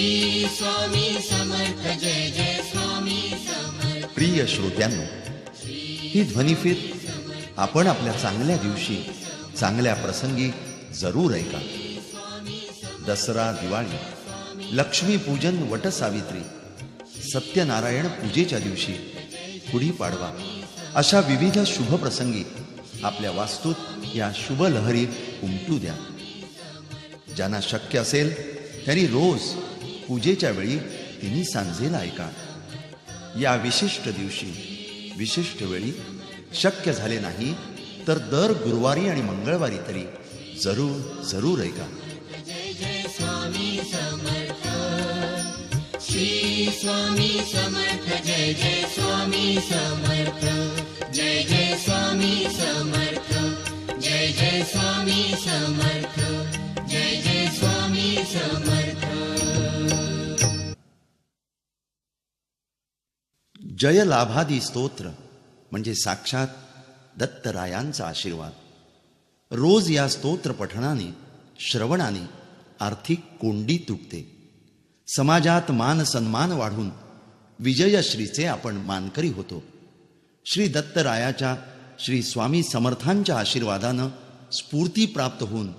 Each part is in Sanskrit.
श्री स्वामी समर्थ जय जय स्वामी समर्थ. प्रिय श्रोत्यांनो ही ध्वनिफीत आपण आपल्या चांगल्या दिवशी चांगल्या प्रसंगी जरूर ऐका. दसरा दिवाळी लक्ष्मीपूजन वटसावित्री सत्यनारायण पूजेच्या दिवशी गुढीपाडवा अशा विविध शुभ प्रसंगी आपल्या वास्तूत या शुभ लहरी उमटू द्या. ज्यांना शक्य असेल त्यांनी रोज पूजेच्या वेळी तिने सांजेला ऐका. या विशिष्ट दिवशी विशिष्ट वेळी शक्य झाले नाही तर दर गुरुवारी आणि मंगळवारी तरी जरूर जरूर ऐका. स्वामी समर्थ. जय जय स्वामी समर्थ. जय जय स्वामी समर्थ. जय जय स्वामी समर्थ. जय जय स्वामी समर्थ. जय लाभादी स्तोत्र म्हणजे साक्षात दत्तरायांचा आशीर्वाद. रोज या स्तोत्र पठणाने श्रवणाने आर्थिक कोंडी तुटते. समाजात मान सन्मान वाढून विजयश्रीचे आपण मानकरी होतो. श्री दत्तरायाच्या श्री स्वामी समर्थांच्या आशीर्वादानं स्फूर्ती प्राप्त होऊन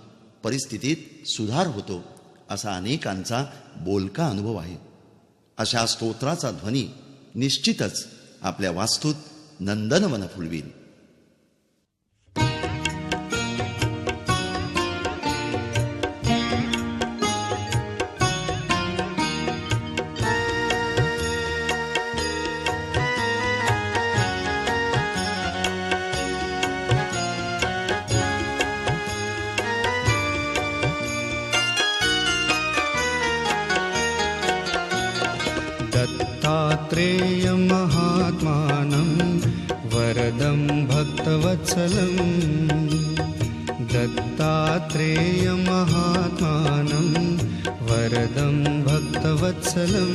परिस्थितीत सुधार होतो असा अनेकांचा बोलका अनुभव आहे. अशा स्तोत्राचा ध्वनी निश्चितच आपल्या वास्तूत नंदनवन फुलवीन. भक्तवत्सलं दत्तात्रेयमहात्मानं वरदं भक्तवत्सलं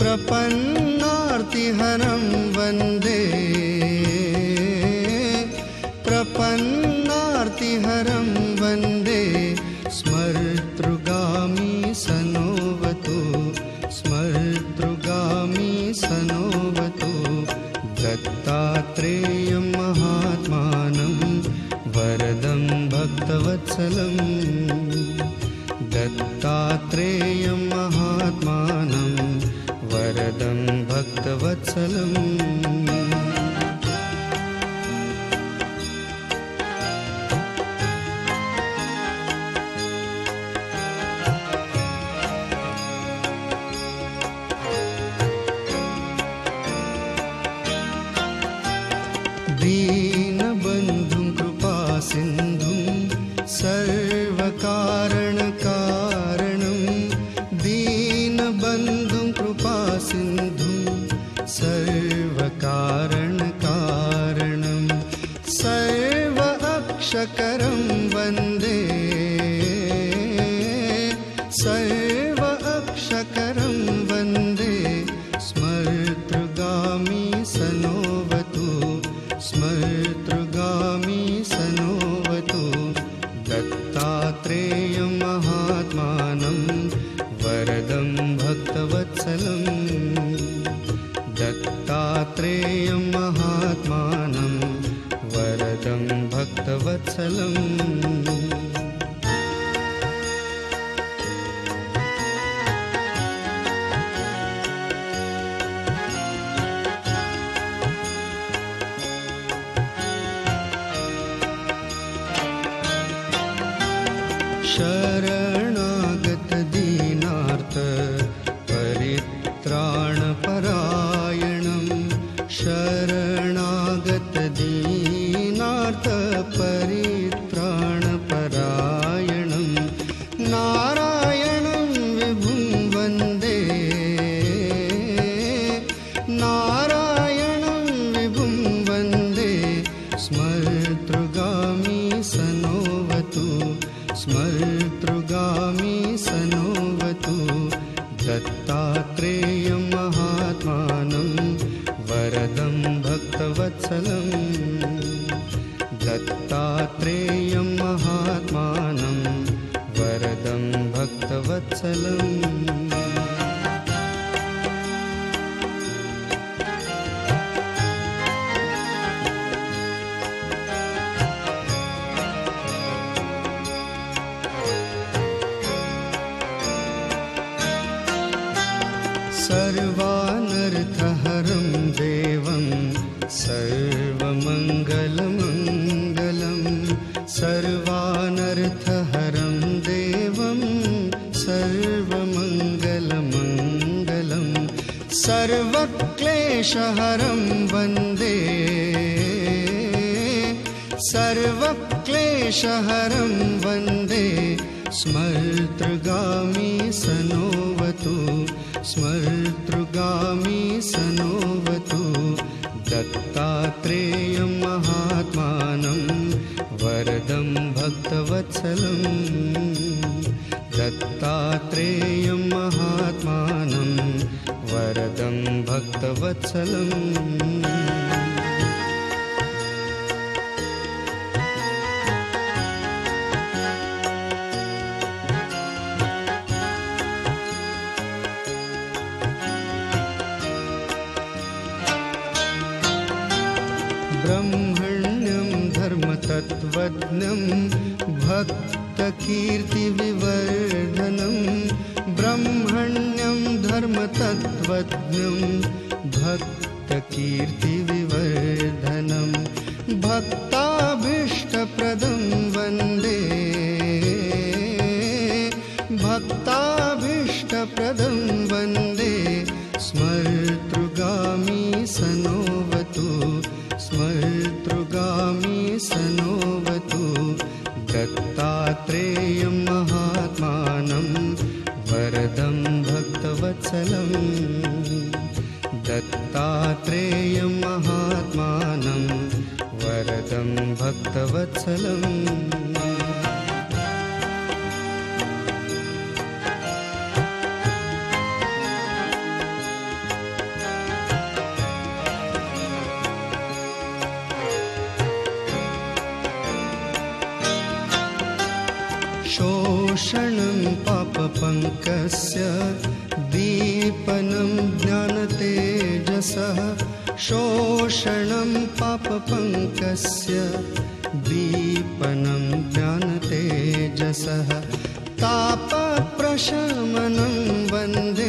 प्रपन्नार्तिहरं वन्दे प्रपन्नार्तिहरं वन्दे भक्तवत्सलं दत्तात्रेयं महात्मानं वरदं भक्तवत्सलम् सर्व अक्षकरं वन्दे स्मर्तृगामी सनोवतु स्मर्तृगामी सनोवतु। दत्तात्रेयं महात्मानं वरदं भक्तवत्सलं। दत्तात्रेयं महात्मानं वरदं भक्तवत्सलम् शरणागत दीनार्थ परित्राणपरायणं नारायणं विभुं वन्दे। नारायणं विभुं वन्दे। स्मर्तृगामी सनोवतु। स्मर्तृगामी सनोवतु। दत्तात्रेय भक्तवत्सलम् दत्तात्रेयं महात्मानं वरदं भक्तवत्सलम्। सर्वानर्थहरं देवं सर्वमङ्गलमङ्गलं सर्वानर्थहरं देवं सर्वमङ्गलमङ्गलं सर्वक्लेशहरं वन्दे। सर्वक्लेशहरं वन्दे। स्मर्तृगामी सनोवतु स्मर्तृगामी सनोवतु दत्तात्रेयं महात्मानं वरदं भक्तवत्सलम् दत्तात्रेयं महात्मानं वरदं भक्तवत्सलम् धर्मतत्त्वज्ञं भक्तकीर्तिविवर्धनं ब्रह्मण्यं धर्मतत्त्वज्ञं भक्तकीर्तिविवर्धनं भक्ताभीष्टप्रदं पापपङ्कस्य दीपनं ज्ञानतेजसः शोषणं पापपङ्कस्य दीपनं ज्ञानतेजसः तापप्रशमनं वन्दे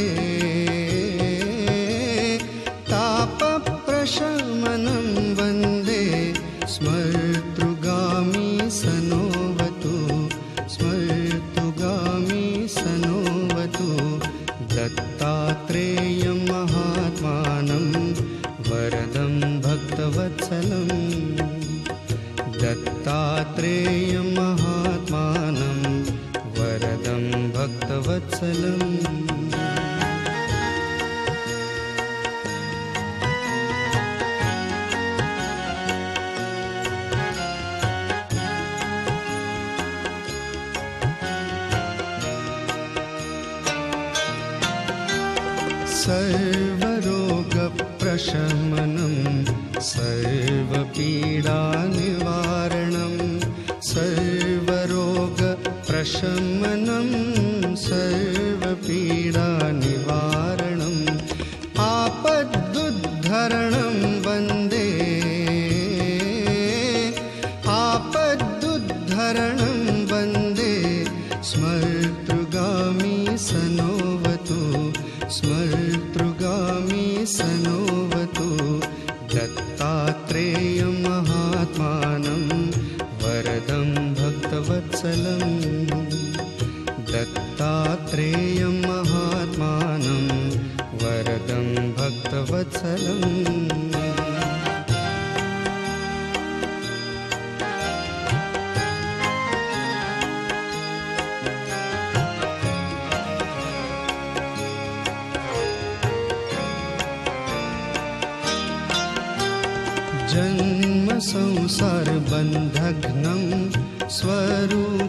दत्तात्रेयं महात्मानं वरदं भक्तवत्सलम् सर्वरोगप्रशमनं सर्वपीडानिवारणं सर्वरोगप्रशमनं सर्वपीडानिवारणम् संसारबन्धघ्नं स्वरूपानन्ददायकं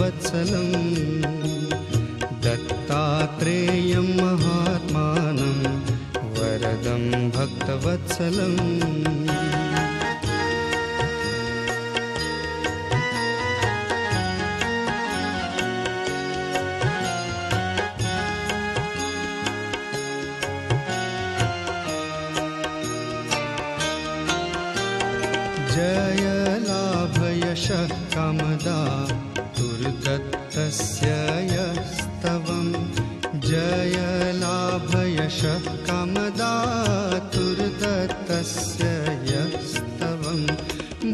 भक्तवत्सलम् दत्तात्रेयं महात्मानं वरदं भक्तवत्सलम् जय लाभयशः कामदा दुर्दत्तस्य यस्तवं जय लाभयशः कामदा दुर्दत्तस्य यस्तवं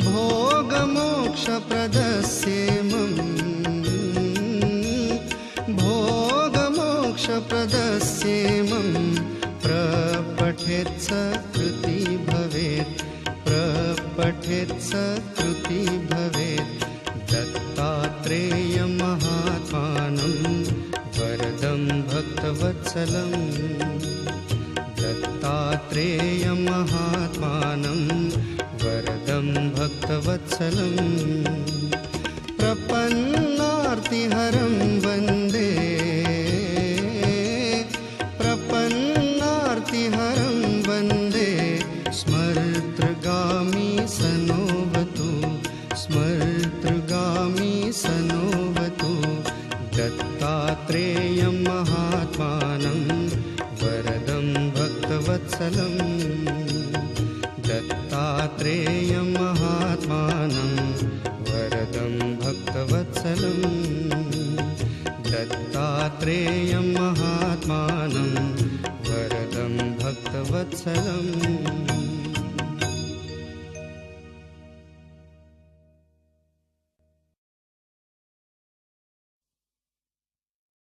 भोगमोक्षप्रदस्येमम् भोगमोक्षप्रदस्येमं प्रपठेत् सकृति भवेत् प्रपठेत् सकृति भवेत् भक्तवत्सलम् दत्तात्रेयं महात्मानं वरदं भक्तवत्सलम् प्रपन्नार्तिहरं दत्तात्रेयं महात्मानं वरदं भक्तवत्सलम् दत्तात्रेयं महात्मानं वरदं भक्तवत्सलम्